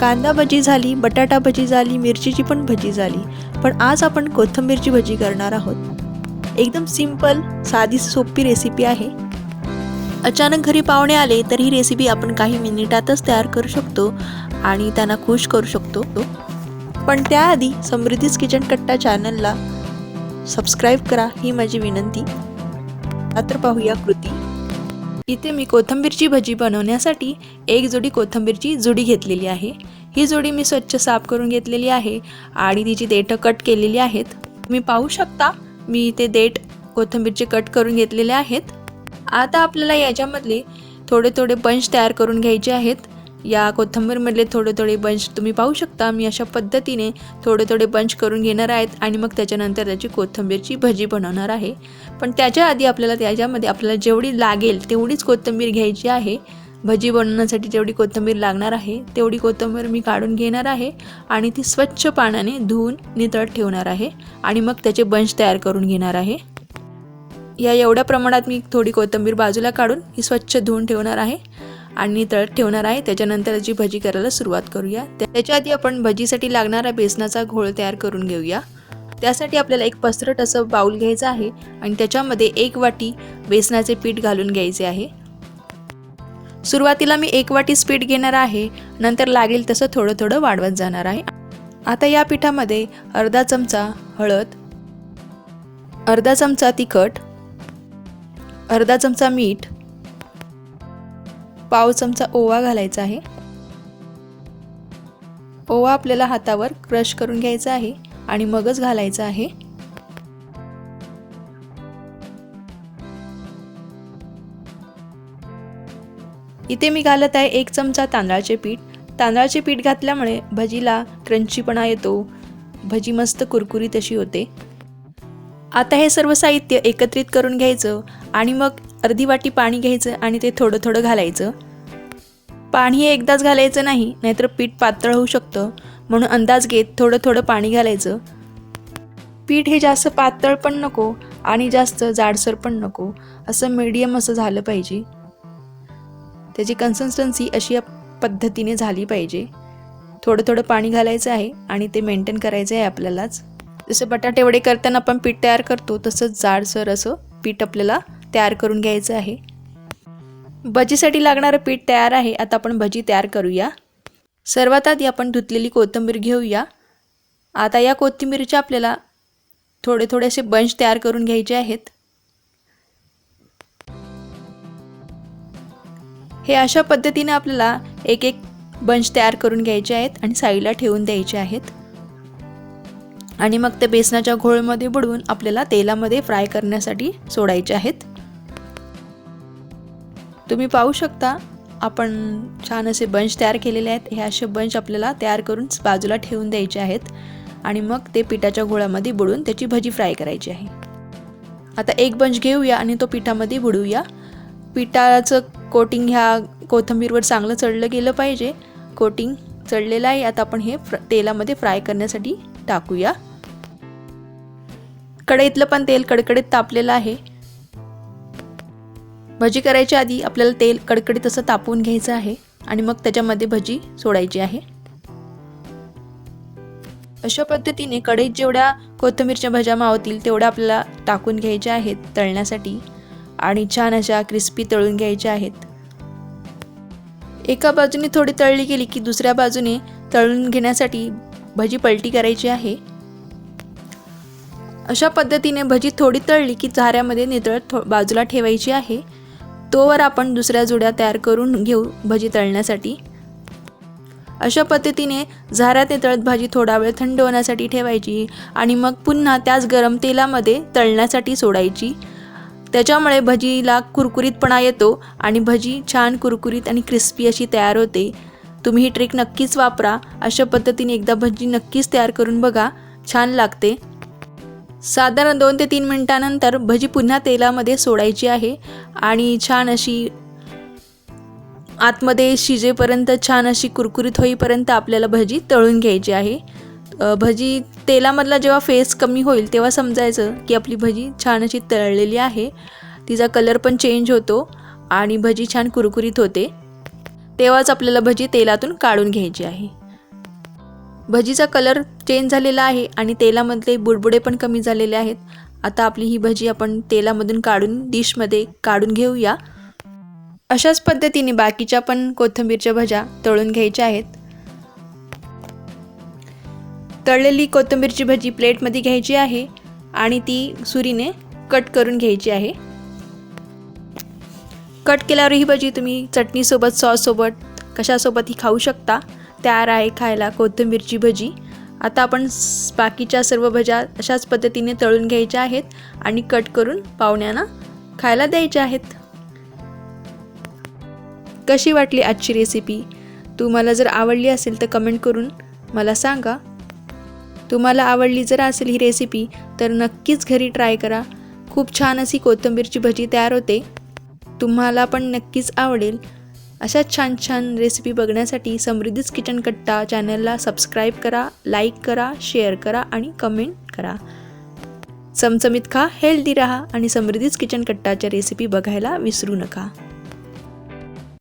कांदा भजी झाली बटाटा भजी झाली मिरचीची पण भजी झाली. पण आज आपण कोथिंबीरची भजी करणार आहोत. एकदम सिंपल साधी सोपी रेसिपी आहे. अचानक घरी पाहुणे आले तर ही रेसिपी आपण काही मिनिटातच तयार करू शकतो आणि त्यांना खुश करू शकतो. पण त्याआधी समृद्धीच किचन कट्टा चॅनलला सबस्क्राईब करा ही माझी विनंती. मात्र पाहूया कृती. इथे मी कोथिंबीरची भजी बनवण्यासाठी एक जोडी कोथिंबीरची जुडी घेतलेली आहे. ही जोडी मी स्वच्छ साफ करून घेतलेली आहे आणि तिची देठं कट केलेली आहेत. तुम्ही पाहू शकता मी इथे देठ कोथिंबीरचे कट करून घेतलेले आहेत. आता आपल्याला याच्यामधले थोडे थोडे बंच तयार करून घ्यायचे आहेत. या कोथिंबीरमधले थोडे थोडे बंच तुम्ही पाहू शकता. मी अशा पद्धतीने थोडे थोडे बंच करून घेणार आहेत आणि मग त्याच्यानंतर त्याची कोथिंबीरची भजी बनवणार आहे. पण त्याच्या आधी आपल्याला त्याच्यामध्ये आपल्याला जेवढी लागेल तेवढीच कोथिंबीर घ्यायची आहे. भजी बनवण्यासाठी जेवढी कोथिंबीर लागणार आहे तेवढी कोथिंबीर मी काढून घेणार आहे आणि ती स्वच्छ पाण्याने धुवून नितळत ठेवणार आहे आणि मग त्याचे बंच तयार करून घेणार आहे. या एवढ्या प्रमाणात मी थोडी कोथिंबीर बाजूला काढून ही स्वच्छ धुवून ठेवणार आहे. आणि तळत ठेवणार आहे. त्याच्यानंतर जी भजी करायला सुरुवात करूया. त्याच्या आधी आपण भजीसाठी लागणारा बेसनाचा घोळ तयार करून घेऊया. त्यासाठी आपल्याला एक पसरट असं बाऊल घ्यायचं आहे आणि त्याच्यामध्ये एक वाटी बेसनाचे पीठ घालून घ्यायचे आहे. सुरुवातीला मी एक वाटीच पीठ घेणार आहे. नंतर लागेल तसं थोडं थोडं वाढवत जाणार आहे. आता या पिठामध्ये अर्धा चमचा हळद अर्धा चमचा तिखट अर्धा चमचा मीठ पाव चमचा ओवा घालायचा आहे. ओवा आपल्याला हातावर क्रश करून घ्यायचा आहे आणि मगच घालायचा आहे. इथे मी घालत आहे एक चमचा तांदळाचे पीठ. तांदळाचे पीठ घातल्यामुळे भजीला क्रंचीपणा येतो. भजी मस्त कुरकुरीत अशी होते. आता हे सर्व साहित्य एकत्रित करून घ्यायचं आणि मग अर्धी वाटी पाणी घ्यायचं आणि ते थोडं थोडं घालायचं. पाणी हे एकदाच घालायचं नाही नाहीतर पीठ पातळ होऊ शकतं. म्हणून अंदाज घेत थोडं थोडं पाणी घालायचं. पीठ हे जास्त पातळ पण नको आणि जास्त जाडसर पण नको. असं मीडियम असं झालं पाहिजे. त्याची कन्सिस्टन्सी अशी या पद्धतीने झाली पाहिजे. थोडं थोडं पाणी घालायचं आहे आणि ते मेंटेन करायचं आहे आपल्यालाच. जसं बटाटे वडे करताना आपण पीठ तयार करतो तसंच जाडसर असं पीठ आपल्याला तयार करून घ्यायचं आहे. भजीसाठी लागणारं पीठ तयार आहे. आता आपण भजी तयार करूया. सर्वात आधी आपण धुतलेली कोथिंबीर घेऊया. आता या कोथिंबीरचे आपल्याला थोडे थोडे असे बंच तयार करून घ्यायचे आहेत. हे अशा पद्धतीने आपल्याला एक एक बंच तयार करून घ्यायचे आहेत आणि साईडला ठेवून द्यायचे आहेत. आणि मग ते बेसनाच्या घोळमध्ये बुडवून आपल्याला तेलामध्ये फ्राय करण्यासाठी सोडायचे आहेत. तुम्ही पाहू शकता आपण छान असे बंच तयार केलेले आहेत. हे असे बंच आपल्याला तयार करून बाजूला ठेवून द्यायचे आहेत. आणि मग ते पिठाच्या घोळामध्ये बुडून त्याची भजी फ्राय करायची आहे. आता एक बंच घेऊया आणि तो पिठामध्ये बुडवूया. पिठाचं कोटिंग ह्या कोथिंबीरवर चांगलं चढलं गेलं पाहिजे. कोटिंग चढलेलं आहे. आता आपण हे फ्र तेलामध्ये फ्राय करण्यासाठी टाकूया. कढईतलं पण तेल कडकडीत तापलेलं आहे. भजी करायच्या आधी आपल्याला तेल कडकडीत असं तापवून घ्यायचं आहे आणि मग त्याच्यामध्ये भजी सोडायची आहे. अशा पद्धतीने कढईत जेवढ्या कोथिंबीरच्या भज्या मावतील तेवढ्या आपल्याला टाकून घ्यायच्या आहेत तळण्यासाठी आणि छान अशा क्रिस्पी तळून घ्यायच्या आहेत. एका बाजूने थोडी तळली गेली की दुसऱ्या बाजूने तळून घेण्यासाठी भजी पलटी करायची आहे. अशा पद्धतीने भजी थोडी तळली की झाऱ्यामध्ये नितळत थो बाजूला ठेवायची आहे. तोवर आपण दुसऱ्या जुड्या तयार करून घेऊ भजी तळण्यासाठी. अशा पद्धतीने झाऱ्यात नितळत भाजी थोडा वेळ थंड होण्यासाठी ठेवायची आणि मग पुन्हा त्याच गरम तेलामध्ये तळण्यासाठी सोडायची. त्याच्यामुळे भजीला कुरकुरीतपणा येतो आणि भजी छान कुरकुरीत आणि क्रिस्पी अशी तयार होते. तुम्ही ही ट्रिक नक्कीच वापरा. अशा पद्धतीने एकदा भजी नक्कीच तयार करून बघा. छान लागते. साधारण दोन ते तीन मिनटानंतर भजी पुन्हा तेलामध्ये सोडायची आहे आणि छान अशी आतमध्ये शिजेपर्यंत छान अशी कुरकुरीत होईपर्यंत आपल्याला भजी तळून घ्यायची आहे. भजी तेलामधला जेव्हा फेस कमी होईल तेव्हा समजायचं की आपली भजी छान अशी तळलेली आहे. तिचा कलर पण चेंज होतो आणि भजी छान कुरकुरीत होते. तेव्हाच आपल्याला भजी तेलातून काढून घ्यायची आहे. भजीचा कलर चेंज झालेला आहे आणि तेलामधले बुडबुडे पण कमी झालेले आहेत. आता आपली ही भजी आपण तेलामधून काढून डिशमध्ये काढून घेऊया. अशाच पद्धतीने बाकीच्या पण कोथिंबीरच्या भज्या तळून घ्यायच्या आहेत. तळलेली कोथिंबीरची भजी प्लेटमध्ये घ्यायची आहे आणि ती सुरीने कट करून घ्यायची आहे. कट केल्यावर ही भजी तुम्ही चटणीसोबत सॉससोबत कशासोबतही खाऊ शकता. तयार आहे खायला कोथिंबीरची भजी. आता आपण बाकीच्या सर्व भज्या अशाच पद्धतीने तळून घ्यायच्या आहेत आणि कट करून पाहुण्यांना खायला द्यायच्या आहेत. कशी वाटली आजची रेसिपी तुम्हाला जर आवडली असेल तर कमेंट करून मला सांगा. तुम्हाला आवडली जर असेल ही रेसिपी तर नक्कीच घरी ट्राय करा. खूप छान अशी कोथिंबीरची भजी तयार होते. तुम्हाला पण नक्कीच आवडेल. अशा छान छान रेसिपी बघण्यासाठी समृद्धीच किचन कट्टा चॅनलला सबस्क्राईब करा लाईक करा शेअर करा आणि कमेंट करा. चमचमीत खा हेल्दी राहा आणि समृद्धीच किचन कट्टाच्या रेसिपी बघायला विसरू नका.